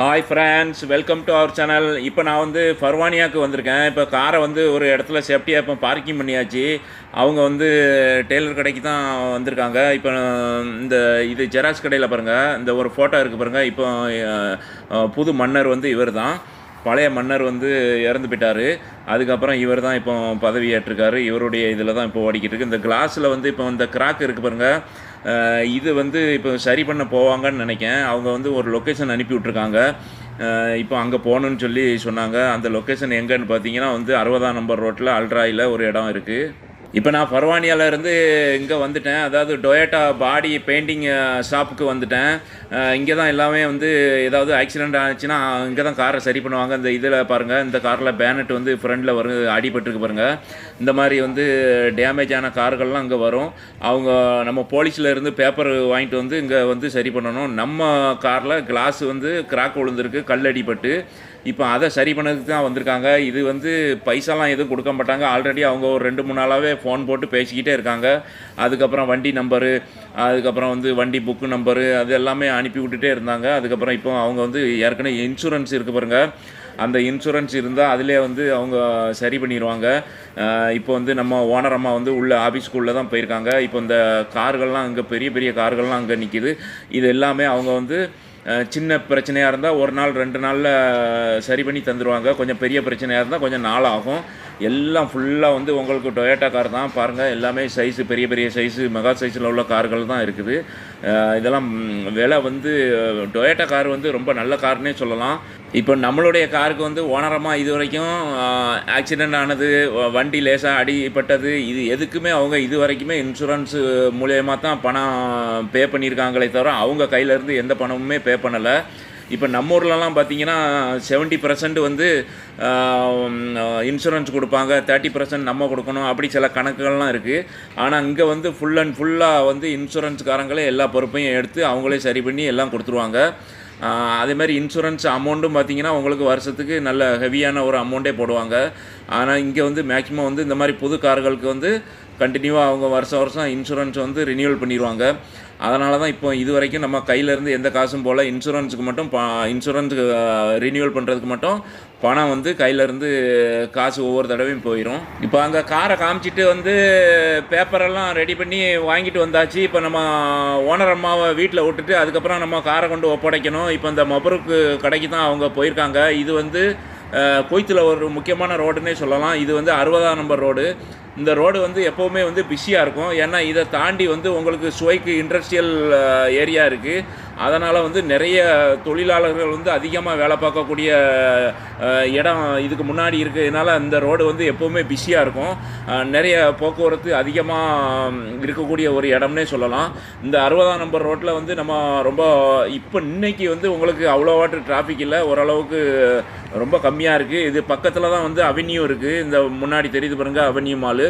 Hi friends welcome to our channel இப்போ நான் வந்து ஃபர்வானியாவுக்கு வந்திருக்கேன். இப்போ காரை வந்து ஒரு இடத்துல சேஃப்டியாக இப்போ பார்க்கிங் பண்ணியாச்சு. அவங்க வந்து டெய்லர் கடைக்கு தான் வந்திருக்காங்க. இப்போ இந்த இது ஜெராக்ஸ் கடையில் பாருங்கள் இந்த ஒரு ஃபோட்டோ இருக்குது பாருங்கள் இப்போ புது மன்னர் வந்து இவர் தான் பழைய மன்னர் வந்து இறந்து போயிட்டார். அதுக்கப்புறம் இவர் தான் இப்போ பதவி ஏற்றிருக்காரு இவருடைய இதில் தான் இப்போ ஓடிக்கிட்டு இருக்கு. இந்த கிளாஸில் வந்து இப்போ இந்த கிராக் இருக்குது பாருங்கள் இது வந்து இப்போ சரி பண்ண போவாங்கன்னு நினைக்கேன் அவங்க வந்து ஒரு லொக்கேஷன் அனுப்பி விட்ருக்காங்க இப்போ அங்கே போகணுன்னு சொல்லி சொன்னாங்க. அந்த லொக்கேஷன் எங்கேன்னு பார்த்தீங்கன்னா வந்து அறுபதாம் நம்பர் ரோட்டில் அல்ட்ராயில் ஒரு இடம் இருக்குது இப்போ நான் பர்வானியாவிலேருந்து இங்கே வந்துட்டேன். அதாவது டொயோட்டா பாடி பெயிண்டிங் ஷாப்புக்கு வந்துட்டேன். இங்கே தான் எல்லாமே வந்து ஏதாவது ஆக்சிடென்ட் ஆச்சுன்னா இங்கே தான் காரை சரி பண்ணுவாங்க. இந்த இதில் பாருங்கள் இந்த காரில் பேனட் வந்து ஃப்ரண்டில் வரும் அடிபட்டுருக்கு பாருங்கள் இந்த மாதிரி வந்து டேமேஜ் ஆன கார்கள்லாம் இங்கே வரும். அவங்க நம்ம போலீஸில் இருந்து பேப்பர் வாங்கிட்டு வந்து இங்கே வந்து சரி பண்ணணும். நம்ம காரில் கிளாஸ் வந்து கிராக் விழுந்திருக்கு கல் அடிபட்டு. இப்போ அதை சரி பண்ணதுக்கு தான் வந்திருக்காங்க. இது வந்து பைசாலாம் எதுவும் கொடுக்க மாட்டாங்க. ஆல்ரெடி அவங்க ஒரு ரெண்டு மூணு நாளாகவே ஃபோன் போட்டு பேசிக்கிட்டே இருக்காங்க. அதுக்கப்புறம் வண்டி நம்பரு அதுக்கப்புறம் வந்து வண்டி புக்கு நம்பரு அது எல்லாமே அனுப்பி விட்டுட்டே இருந்தாங்க. அதுக்கப்புறம் இப்போ அவங்க வந்து ஏற்கனவே இன்சூரன்ஸ் இருக்கு பாருங்க. அந்த இன்சூரன்ஸ் இருந்தால் அதிலே வந்து அவங்க சரி பண்ணிடுவாங்க இப்போ வந்து நம்ம ஓனர் அம்மா வந்து உள்ள ஆஃபீஸ்க்குள்ளே தான் போயிருக்காங்க. இப்போ இந்த கார்கள்லாம் அங்கே பெரிய பெரிய கார்கள்லாம் அங்கே நிற்கிது இது எல்லாமே அவங்க வந்து சின்ன பிரச்சனையாக இருந்தால் ஒரு நாள் ரெண்டு நாளில் சரி பண்ணி தந்துடுவாங்க கொஞ்சம் பெரிய பிரச்சனையாக இருந்தால் கொஞ்சம் நாள் ஆகும் எல்லாம் ஃபுல்லாக வந்து உங்களுக்கு டொயோட்டா கார் தான். பாருங்கள் எல்லாமே சைஸு பெரிய பெரிய சைஸு மெகா சைஸில் உள்ள கார்கள் தான் இருக்குது. இதெல்லாம் விலை வந்து டொயோட்டா கார் வந்து ரொம்ப நல்ல கார்னே சொல்லலாம். இப்போ நம்மளுடைய காருக்கு வந்து ஓனரமாக இது வரைக்கும் ஆக்சிடெண்ட் ஆனது வண்டி லேசாக அடிப்பட்டது இது எதுக்குமே அவங்க இது வரைக்குமே இன்சூரன்ஸு மூலயமா தான் பணம் பே பண்ணியிருக்காங்களே தவிர அவங்க கையிலேருந்து எந்த பணமுமே பே பண்ணலை. இப்போ நம்ம ஊர்லலாம் பார்த்தீங்கன்னா செவன்ட்டி பர்சன்ட் வந்து இன்சூரன்ஸ் கொடுப்பாங்க. தேர்ட்டி பர்சன்ட் நம்ம கொடுக்கணும். அப்படி சில கணக்குகள்லாம் இருக்குது ஆனால் இங்கே வந்து ஃபுல் அண்ட் ஃபுல்லாக வந்து இன்சூரன்ஸ்காரங்களே எல்லா பொறுப்பையும் எடுத்து அவங்களே சரி பண்ணி எல்லாம் கொடுத்துருவாங்க. ஆஹ் அதே மாதிரி இன்சூரன்ஸ் அமௌண்ட்டும் பார்த்தீங்கன்னா உங்களுக்கு வருஷத்துக்கு நல்ல ஹெவியான ஒரு அமௌண்ட்டே போடுவாங்க. ஆனால் இங்கே வந்து மேக்ஸிமம் வந்து இந்த மாதிரி புது கார்களுக்கு வந்து கண்டினியூவாக அவங்க வருஷம் வருஷம் இன்சூரன்ஸ் வந்து ரினியூவல் பண்ணிடுவாங்க. அதனால தான் இப்போ இது வரைக்கும் நம்ம கையிலேருந்து எந்த காசும் போல் இன்சூரன்ஸுக்கு மட்டும் ப இன்சூரன்ஸுக்கு ரினியூவல் பண்ணுறதுக்கு மட்டும் பணம் வந்து கையிலேருந்து காசு ஒவ்வொரு தடவையும் போயிடும் இப்போ அங்கே காரை காமிச்சிட்டு வந்து பேப்பரெல்லாம் ரெடி பண்ணி வாங்கிட்டு வந்தாச்சு. இப்போ நம்ம ஓனர் அம்மாவை வீட்டில் விட்டுட்டு அதுக்கப்புறம் நம்ம காரை கொண்டு ஒப்படைக்கணும். இப்போ இந்த மொபருக்கு கடைக்கு தான் அவங்க போயிருக்காங்க. இது வந்து கோயத்தில் ஒரு முக்கியமான ரோடுன்னே சொல்லலாம். இது வந்து அறுபதாம் நம்பர் ரோடு. இந்த ரோடு வந்து எப்போவுமே வந்து பிஸியாக இருக்கும். ஏன்னா இதை தாண்டி வந்து உங்களுக்கு சுவைக்கு இண்டஸ்ட்ரியல் ஏரியா இருக்குது அதனால் வந்து நிறைய தொழிலாளர்கள் வந்து அதிகமாக வேலை பார்க்கக்கூடிய இடம் இதுக்கு முன்னாடி இருக்கிறதுனால இந்த ரோடு வந்து எப்போவுமே பிஸியாக இருக்கும். நிறைய போக்குவரத்து அதிகமாக இருக்கக்கூடிய ஒரு இடம்னே சொல்லலாம். இந்த அறுபதாம் நம்பர் ரோட்டில் வந்து நம்ம ரொம்ப இப்போ இன்னைக்கு வந்து உங்களுக்கு அவ்வளோவாட்டு டிராஃபிக் இல்லை. ஓரளவுக்கு ரொம்ப கம்மியாக இருக்குது இது பக்கத்தில் தான் வந்து அவென்யூ இருக்குது இந்த முன்னாடி தெரியுது பாருங்க அவென்யூ மாலு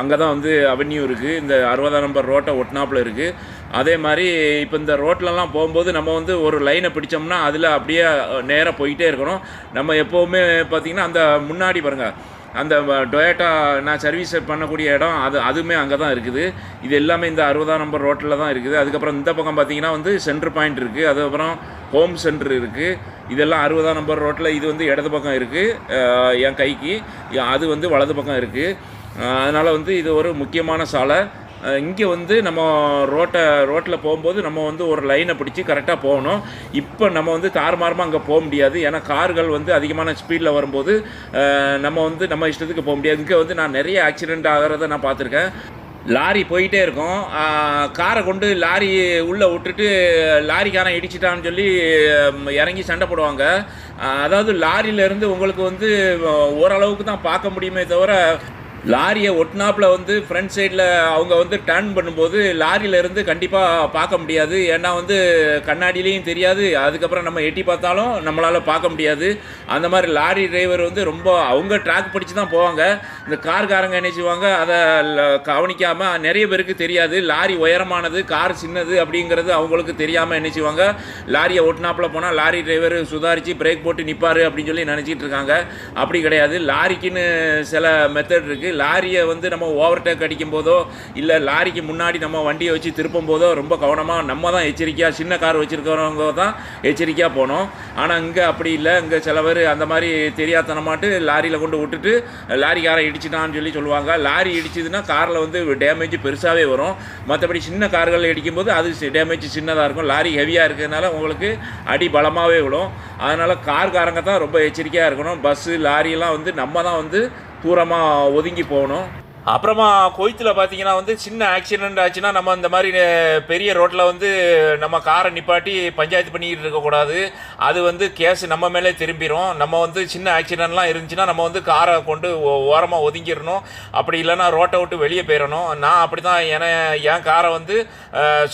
அங்கே தான் வந்து அவென்யூ இருக்குது இந்த அறுபதாம் நம்பர் ரோட்டை ஒட்டினாப்பில் இருக்குது அதே மாதிரி இப்போ இந்த ரோட்லலாம் போகும்போது நம்ம வந்து ஒரு லைனை பிடிச்சோம்னா அதில் அப்படியே நேராக போயிட்டே இருக்கணும். நம்ம எப்போவுமே பார்த்திங்கன்னா அந்த முன்னாடி பாருங்கள் அந்த டொயோட்டா நான் சர்வீஸ் பண்ணக்கூடிய இடம் அது அதுவுமே அங்கே தான் இருக்குது. இது எல்லாமே இந்த அறுபதாம் நம்பர் ரோட்டில் தான் இருக்குது. அதுக்கப்புறம் இந்த பக்கம் பார்த்தீங்கன்னா வந்து சென்ட்ரு பாயிண்ட் இருக்குது அதுக்கப்புறம் ஹோம் சென்டர் இருக்குது இதெல்லாம் அறுபதாம் நம்பர் ரோட்டில் இது வந்து இடது பக்கம் இருக்குது என் கைக்கு. அது வந்து வலது பக்கம் இருக்குது அதனால் வந்து இது ஒரு முக்கியமான சாலை. இங்கே வந்து நம்ம ரோட்டை ரோட்டில் போகும்போது நம்ம வந்து ஒரு லைனை பிடிச்சி கரெக்டாக போகணும். இப்போ நம்ம வந்து தாறுமாறமாக அங்கே போக முடியாது. ஏன்னா கார்கள் வந்து அதிகமான ஸ்பீடில் வரும்போது நம்ம வந்து நம்ம இஷ்டத்துக்கு போக முடியாது. இங்கே வந்து நான் நிறைய ஆக்சிடெண்ட் ஆகிறத நான் பார்த்துருக்கேன். லாரி போயிட்டே இருக்கும். காரை கொண்டு லாரி உள்ளே விட்டுட்டு லாரிக்காரன் இடிச்சிட்டான்னு சொல்லி இறங்கி சண்டை போடுவாங்க. அதாவது லாரியிலேருந்து உங்களுக்கு வந்து ஓரளவுக்கு தான் பார்க்க முடியுமே தவிர லாரியை ஒட்டினாப்பில் வந்து ஃப்ரண்ட் சைடில் அவங்க வந்து டர்ன் பண்ணும்போது லாரியில இருந்து கண்டிப்பாக பார்க்க முடியாது. ஏன்னா வந்து கண்ணாடியிலையும் தெரியாது. அதுக்கப்புறம் நம்ம எட்டி பார்த்தாலும் நம்மளால் பார்க்க முடியாது. அந்த மாதிரி லாரி டிரைவர் வந்து ரொம்ப அவங்க ட்ராக் படித்து தான் போவாங்க. இந்த கார்காரங்க என்ன செய்வாங்க? அதை கவனிக்காமல் நிறைய பேருக்கு தெரியாது. லாரி உயரமானது கார் சின்னது அப்படிங்கிறது அவங்களுக்கு தெரியாமல் நினைச்சுவாங்க லாரியை ஒட்டினாப்பில் போனால் லாரி டிரைவர் சுதாரித்து பிரேக் போட்டு நிற்பார் அப்படின்னு சொல்லி நினச்சிட்டு இருக்காங்க. அப்படி கிடையாது. லாரிக்குன்னு சில மெத்தட் இருக்குது லாரியை வந்து நம்ம ஓவர்டேக் அடிக்கும் போதோ இல்லை லாரிக்கு முன்னாடி நம்ம வண்டியை வச்சு திருப்பும் போதோ ரொம்ப கவனமாக நம்ம தான் எச்சரிக்கையாக சின்ன கார் வச்சுருக்கிறவங்க தான் எச்சரிக்கையாக போகணும் ஆனால் இங்கே அப்படி இல்லை. இங்கே சில பேர் அந்த மாதிரி தெரியாதனமாட்டு லாரியில் கொண்டு விட்டுட்டு லாரிக்காரன் இடிச்சிட்டான்னு சொல்லி சொல்லுவாங்க. லாரி இடிச்சதுன்னா காரில் வந்து டேமேஜ் பெருசாகவே வரும். மற்றபடி சின்ன கார்கள் இடிக்கும்போது அது டேமேஜ் சின்னதாக இருக்கும். லாரி ஹெவியாக இருக்கிறதுனால உங்களுக்கு அடி பலமாகவே விடும் அதனால் கார்காரங்க தான் ரொம்ப எச்சரிக்கையாக இருக்கணும். பஸ்ஸு லாரியெல்லாம் வந்து நம்ம தான் வந்து தூரமாக ஒதுங்கி போகணும். அப்புறமா கோயத்தில் பார்த்தீங்கன்னா வந்து சின்ன ஆக்சிடென்ட் ஆச்சுன்னா நம்ம இந்த மாதிரி பெரிய ரோட்டில் வந்து நம்ம காரை நிப்பாட்டி பஞ்சாயத்து பண்ணிக்கிட்டு இருக்கக்கூடாது அது வந்து கேஸ் நம்ம மேலே திரும்பிடும் நம்ம வந்து சின்ன ஆக்சிடென்ட்லாம் இருந்துச்சுன்னா நம்ம வந்து காரை கொண்டு ஓரமாக ஒதுங்கிடணும். அப்படி இல்லைன்னா ரோட்டை விட்டு வெளியே போயிடணும். நான் அப்படி தான் என என் காரை வந்து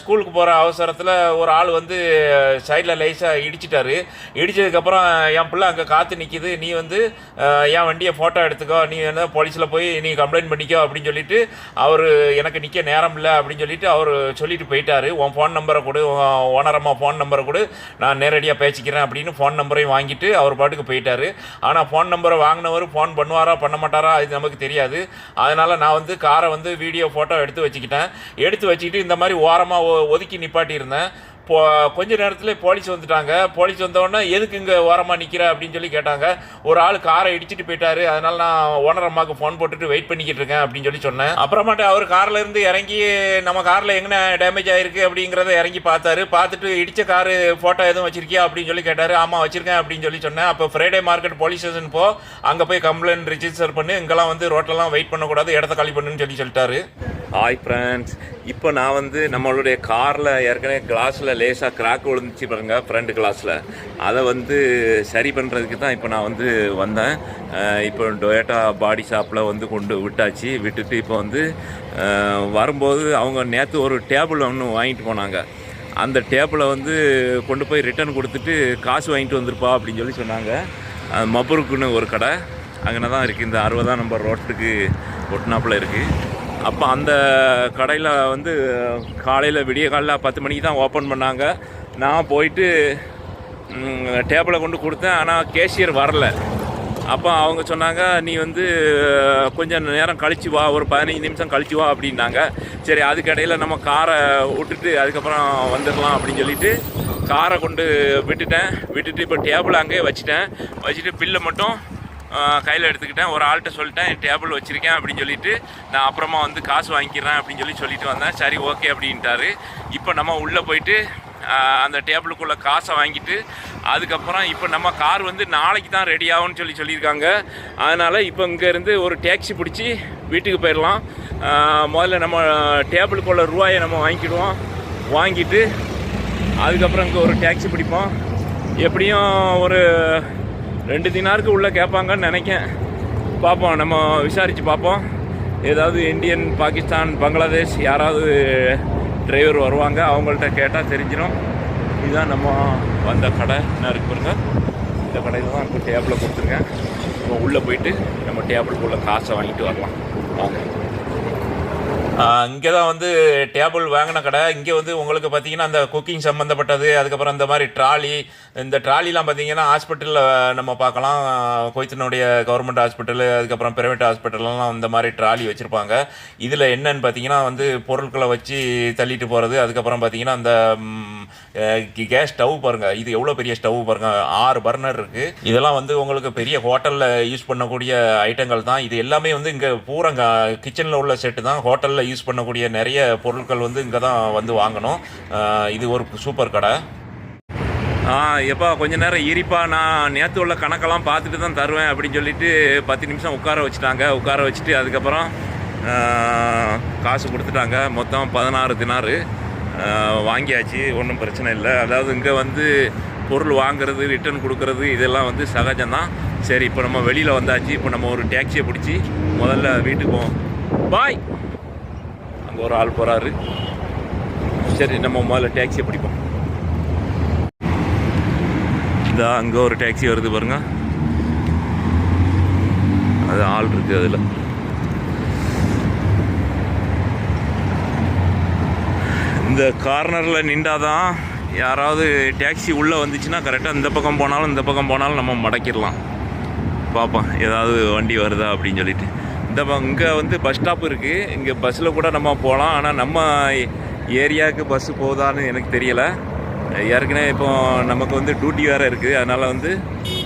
ஸ்கூலுக்கு போகிற அவசரத்தில் ஒரு ஆள் வந்து சைடில் லைஸாக இடிச்சிட்டாரு. இடித்ததுக்கப்புறம் என் பிள்ளை அங்கே காற்று நிற்கிது நீ வந்து என் வண்டியை ஃபோட்டோ எடுத்துக்கோ. நீ என்ன போலீஸில் போய் நீ கம்ப்ளைண்ட் பண்ணிக்கோ. அப்படின்னு சொல்லிட்டு அவர் எனக்கு நிற்க நேரம் இல்லை அப்படின்னு சொல்லிட்டு அவர் சொல்லிட்டு போயிட்டார். உன் ஃபோன் நம்பரை கொடு ஓனரம்மா ஃபோன் நம்பரை கொடு நான் நேரடியாக பேசிக்கிறேன் அப்படின்னு ஃபோன் நம்பரையும் வாங்கிட்டு அவர் பாட்டுக்கு போயிட்டாரு. ஆனால் ஃபோன் நம்பரை வாங்கினவர் ஃபோன் பண்ணுவாரா பண்ண மாட்டாரா அது நமக்கு தெரியாது. அதனால் நான் வந்து காரை வந்து வீடியோ ஃபோட்டோ எடுத்து வச்சுக்கிட்டேன். எடுத்து வச்சுக்கிட்டு இந்த மாதிரி ஓரமாக ஒதுக்கி நிப்பாட்டியிருந்தேன். போ கொஞ்ச நேரத்தில் போலீஸ் வந்துட்டாங்க. போலீஸ் வந்தோடனே எதுக்கு இங்கே ஓரமாக நிற்கிற அப்படின்னு சொல்லி கேட்டாங்க. ஒரு ஆள் காரை இடிச்சிட்டு போயிட்டாரு. அதனால நான் ஓனர் அம்மாவுக்கு ஃபோன் போட்டுட்டு வெயிட் பண்ணிக்கிட்டு இருக்கேன் அப்படின்னு சொல்லி சொன்னேன். அப்புறமாட்டு அவர் காரில் இருந்து இறங்கி நம்ம காரில் எங்கே டேமேஜ் ஆயிருக்கு? அப்படிங்கிறத இறங்கி பார்த்தாரு. பார்த்துட்டு இடித்த காரு ஃபோட்டோ எதுவும் வச்சிருக்கியா? அப்படின்னு சொல்லி கேட்டார். ஆமாம் வச்சிருக்கேன் அப்படின்னு சொல்லி சொன்னேன். அப்போ ஃப்ரைடே மார்க்கெட் போலீஸ் ஸ்டேஷன் போ அங்கே போய் கம்ப்ளைண்ட் ரிஜிஸ்டர் பண்ணி. இங்கெல்லாம் வந்து ரோட்டெல்லாம் வெயிட் பண்ணக்கூடாது. இடத்த காலி பண்ணுன்னு சொல்லி சொல்லிட்டாரு. ஹாய் ஃப்ரெண்ட்ஸ் இப்போ நான் வந்து நம்மளுடைய காரில் ஏற்கனவே கிளாஸில் லேசாக கிராக் விழுந்துச்சு பாருங்க ஃப்ரண்ட் கிளாஸில் அதை வந்து சரி பண்ணுறதுக்கு தான் இப்போ நான் வந்து வந்தேன். இப்போ டொயோட்டா பாடி ஷாப்பில் வந்து கொண்டு விட்டாச்சு. விட்டுட்டு இப்போ வந்து வரும்போது அவங்க நேற்று ஒரு டேபிள் ஒன்று வாங்கிட்டு போனாங்க. அந்த டேபிளை வந்து கொண்டு போய் ரிட்டர்ன் கொடுத்துட்டு காசு வாங்கிட்டு வந்திருப்பா அப்படின்னு சொல்லி சொன்னாங்க. அஹ் மபருக்குன்னு ஒரு கடை. அங்கே தான் இருக்குது இந்த அறுபதாம் நம்பர் ரோட்டுக்கு ஒட்டினாப்பில் இருக்குது அப்போ அந்த கடையில் வந்து காலையில் விடிய காலையில் பத்து மணிக்கு தான் ஓப்பன் பண்ணாங்க. நான் போயிட்டு டேபிளை கொண்டு கொடுத்தேன். ஆனால் கேஷியர் வரல. அப்போ அவங்க சொன்னாங்க நீ வந்து கொஞ்சம் நேரம் கழிச்சு வா. ஒரு பதினஞ்சு நிமிஷம் கழிச்சு வா அப்படின்னாங்க. சரி அதுக்கடையில் நம்ம காரை விட்டுட்டு அதுக்கப்புறம் வந்துடலாம் அப்படின்னு சொல்லிட்டு காரை கொண்டு விட்டுட்டேன். விட்டுட்டு இப்போ டேபிள் அங்கேயே வச்சுட்டேன். வச்சுட்டு பில்லை மட்டும் கையில் எடுத்துக்கிட்டேன். ஒரு ஆள்கிட்ட சொல்லிட்டேன் டேபிள் வச்சுருக்கேன் அப்படின்னு சொல்லிட்டு நான் அப்புறமா வந்து காசு வாங்கிக்கிறேன் அப்படின்னு சொல்லி சொல்லிட்டு வந்தேன். சரி ஓகே அப்படின்ட்டாரு. இப்போ நம்ம உள்ளே போயிட்டு அந்த டேபிளுக்குள்ளே காசை வாங்கிட்டு அதுக்கப்புறம் இப்போ நம்ம கார் வந்து நாளைக்கு தான் ரெடி ஆகும்னு சொல்லி சொல்லியிருக்காங்க. அதனால் இப்போ இங்கேருந்து ஒரு டேக்ஸி பிடிச்சி வீட்டுக்கு போயிடலாம். முதல்ல நம்ம டேபிளுக்குள்ள ரூபாயை நம்ம வாங்கிக்கிடுவோம். வாங்கிட்டு அதுக்கப்புறம் இங்கே ஒரு டேக்ஸி பிடிப்போம். எப்படியும் ஒரு ரெண்டு தினாருக்கு உள்ளே கேட்பாங்கன்னு நினைக்கேன். பார்ப்போம் நம்ம விசாரித்து பார்ப்போம் ஏதாவது இந்தியன் பாகிஸ்தான் பங்களாதேஷ் யாராவது டிரைவர் வருவாங்க அவங்கள்ட்ட கேட்டால் தெரிஞ்சிடும் இதுதான் நம்ம வந்த கடை. என்ன இருக்கு பாருங்க? இந்த கடையில் தான் இப்போ டேபிளில் கொடுத்துருக்கேன். நம்ம உள்ளே போயிட்டு நம்ம டேபிளுக்குள்ளே காசை வாங்கிட்டு வரலாம். வாங்க. இங்கே தான் வந்து டேபிள் வாங்கின கடை. இங்கே வந்து உங்களுக்கு பார்த்தீங்கன்னா அந்த குக்கிங் சம்மந்தப்பட்டது அதுக்கப்புறம் இந்த மாதிரி ட்ராலி இந்த ட்ராலிலாம் பார்த்தீங்கன்னா ஹாஸ்பிட்டலில் நம்ம பார்க்கலாம். கொய்த்தனுடைய கவர்மெண்ட் ஹாஸ்பிட்டலு அதுக்கப்புறம் பிரைவேட் ஹாஸ்பிட்டல்லாம் இந்த மாதிரி ட்ராலி வச்சுருப்பாங்க. இதில் என்னன்னு பார்த்தீங்கன்னா வந்து பொருட்களை வச்சு தள்ளிட்டு போகிறது அதுக்கப்புறம் பார்த்தீங்கன்னா அந்த கேஸ் ஸ்டவ் பாருங்கள் இது எவ்வளோ பெரிய ஸ்டவ் பாருங்கள் ஆறு பர்னர் இருக்குது இதெல்லாம் வந்து உங்களுக்கு பெரிய ஹோட்டலில் யூஸ் பண்ணக்கூடிய ஐட்டங்கள் தான். இது எல்லாமே வந்து இங்கே பூரா கிச்சனில் உள்ள செட்டு தான். ஹோட்டலில் யூஸ் பண்ணக்கூடிய நிறைய பொருட்கள் வந்து இங்கே தான் வந்து வாங்கணும். இது ஒரு சூப்பர் கடை. ஆ எப்பா கொஞ்ச நேரம் இருப்பா. நான் நேற்று உள்ள கணக்கெல்லாம் பார்த்துட்டு தான் தருவேன் அப்படின்னு சொல்லிட்டு பத்து நிமிஷம் உட்கார வச்சுட்டாங்க. உட்கார வச்சுட்டு அதுக்கப்புறம் காசு கொடுத்துட்டாங்க. மொத்தம் பதினாறு தினாறு வாங்கியாச்சு. ஒன்றும் பிரச்சனை இல்லை. அதாவது இங்கே வந்து பொருள் வாங்குறது ரிட்டர்ன் கொடுக்கறது இதெல்லாம் வந்து சகஜம்தான் சரி இப்போ நம்ம வெளியில் வந்தாச்சு. இப்போ நம்ம ஒரு டேக்ஸியை பிடிச்சி முதல்ல வீட்டுக்கு போவோம். பாய் அங்கே ஒரு ஆள் போகிறாரு சரி நம்ம முதல்ல டேக்ஸியை பிடிப்போம். இதா அங்கே ஒரு டாக்ஸி வருது பாருங்க. அது ஆள் இருக்கு அதில். இந்த கார்னரில் நின்றாதான் யாராவது டாக்ஸி உள்ளே வந்துச்சுன்னா கரெக்டாக இந்த பக்கம் போனாலும் இந்த பக்கம் போனாலும் நம்ம மடக்கிடலாம். பார்ப்போம் ஏதாவது வண்டி வருதா அப்படின்னு சொல்லிட்டு. இந்த இங்கே வந்து பஸ் ஸ்டாப் இருக்குது இங்கே பஸ்ஸில் கூட நம்ம போகலாம் ஆனால் நம்ம ஏரியாவுக்கு பஸ்ஸு போகுதான்னு எனக்கு தெரியலை. ஏற்கனவே இப்போ நமக்கு வந்து டியூட்டி வேறு இருக்குது அதனால் வந்து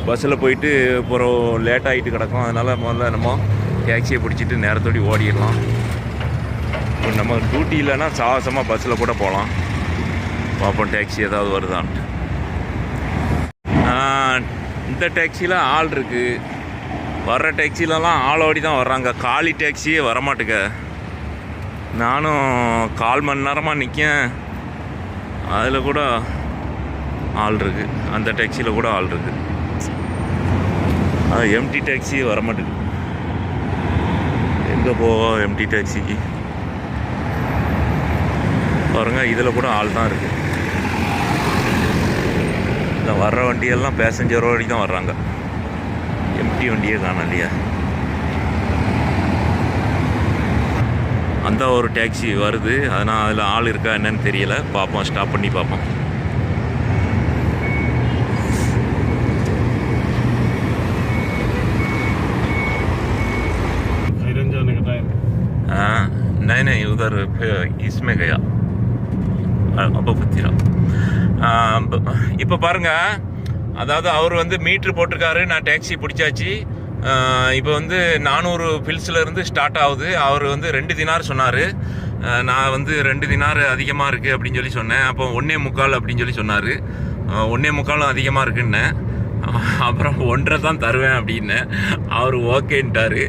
பஸ்ஸில் போயிட்டு அப்புறம் லேட் ஆகிட்டு கிடக்கும். அதனால் முதல்ல நம்ம டேக்ஸியை பிடிச்சிட்டு நேரத்தோடி ஓடிடலாம். இப்போ நம்ம டியூட்டி இல்லைன்னா சாகசமாக பஸ்ஸில் கூட போகலாம் பார்ப்போம் டேக்ஸி ஏதாவது வருதான்ட்டு. இந்த டேக்ஸியில் ஆள் இருக்குது வர்ற டேக்ஸிலலாம் ஆளோடி தான் வர்றாங்க. காலி டேக்ஸியே வரமாட்டுக்க. நானும் கால் மணி நேரமாக நிற்கேன் அதில் கூட ஆள் இருக்குது அந்த டேக்ஸியில் கூட ஆள் இருக்குது அது எம்டி டேக்ஸியே வரமாட்டேங்குது எங்கே போவோம் எம்டி டேக்ஸிக்கு பாருங்க இதில் கூட ஆள் தான் இருக்குது இந்த வர்ற வண்டியெல்லாம் பேசஞ்சர் வண்டி தான் வர்றாங்க. எம்டி வண்டியே காணோம் இல்லையா அந்த ஒரு டாக்ஸி வருது அதனால் அதில் ஆள் இருக்கா என்னன்னு தெரியல பார்ப்போம் ஸ்டாப் பண்ணி பார்ப்போம் आयरन जाने का टाइम हाँ नहीं नहीं उधर फिर इसमें गया அப்போ புத்திரம் இப்போ பாருங்க அதாவது அவர் வந்து மீட்ரு போட்டிருக்காரு நான் டாக்ஸி பிடிச்சாச்சு இப்போ வந்து நானூறு ஃபில்ஸில் இருந்து ஸ்டார்ட் ஆகுது. அவர் வந்து ரெண்டு தினார் சொன்னார். நான் வந்து ரெண்டு தினார் அதிகமாக இருக்குது அப்படின்னு சொல்லி சொன்னேன். அப்போ ஒன்றே முக்கால் அப்படின்னு சொல்லி சொன்னார். ஒன்றே முக்காலும் அதிகமாக இருக்குன்னேன் அப்புறம் ஒன்றரை தான் தருவேன் அப்படின்னு அவர் ஓகேன்ட்டாரு.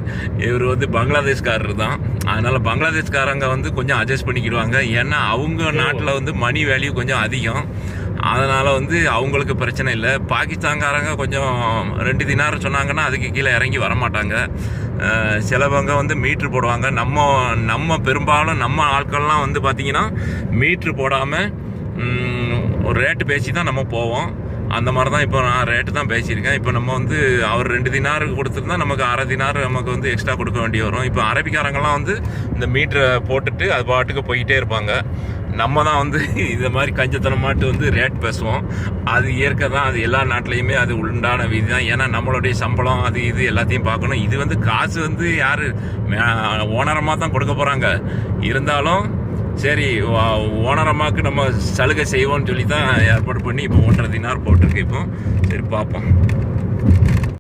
இவர் வந்து பங்களாதேஷ்காரர் தான். அதனால் பங்களாதேஷ்காரங்க வந்து கொஞ்சம் அட்ஜஸ்ட் பண்ணிக்கிடுவாங்க. ஏன்னா அவங்க நாட்டில் வந்து மணி வேல்யூ கொஞ்சம் அதிகம். அதனால் வந்து அவங்களுக்கு பிரச்சனை இல்லை. பாகிஸ்தான்காரங்க கொஞ்சம் ரெண்டு தினார் சொன்னாங்கன்னா அதுக்கு கீழே இறங்கி வரமாட்டாங்க. சிலவங்க வந்து மீட்ரு போடுவாங்க. நம்ம நம்ம பெரும்பாலும் நம்ம ஆட்கள்லாம் வந்து பார்த்திங்கன்னா மீட்ரு போடாமல் ஒரு ரேட்டு பேசி தான் நம்ம போவோம். அந்த மாதிரி தான் இப்போ நான் ரேட்டு தான் பேசியிருக்கேன். இப்போ நம்ம வந்து அவர் ரெண்டு தினார் கொடுத்துருந்தா நமக்கு அரை தினார் நமக்கு வந்து எக்ஸ்ட்ரா கொடுக்க வேண்டி வரும். இப்போ அரபிக்காரங்கெல்லாம் வந்து இந்த மீட்டரை போட்டுட்டு அது பாட்டுக்கு போய்கிட்டே இருப்பாங்க. நம்ம தான் வந்து இந்த மாதிரி கஞ்சத்தனமாட்டு வந்து ரேட் பேசுவோம். அது இயற்கை தான் அது எல்லா நாட்டிலையுமே அது உண்டான விதி தான். ஏன்னா நம்மளுடைய சம்பளம் அது இது எல்லாத்தையும் பார்க்கணும். இது வந்து காசு வந்து யார்? ஓனரமாக தான் கொடுக்க போகிறாங்க இருந்தாலும் சரி ஓனரமாக்கு நம்ம சலுகை செய்வோம்னு சொல்லி தான் ஏற்பாடு பண்ணி இப்போ ஒன்றரை தினார் போட்டிருக்கு இப்போ. சரி பார்ப்போம்.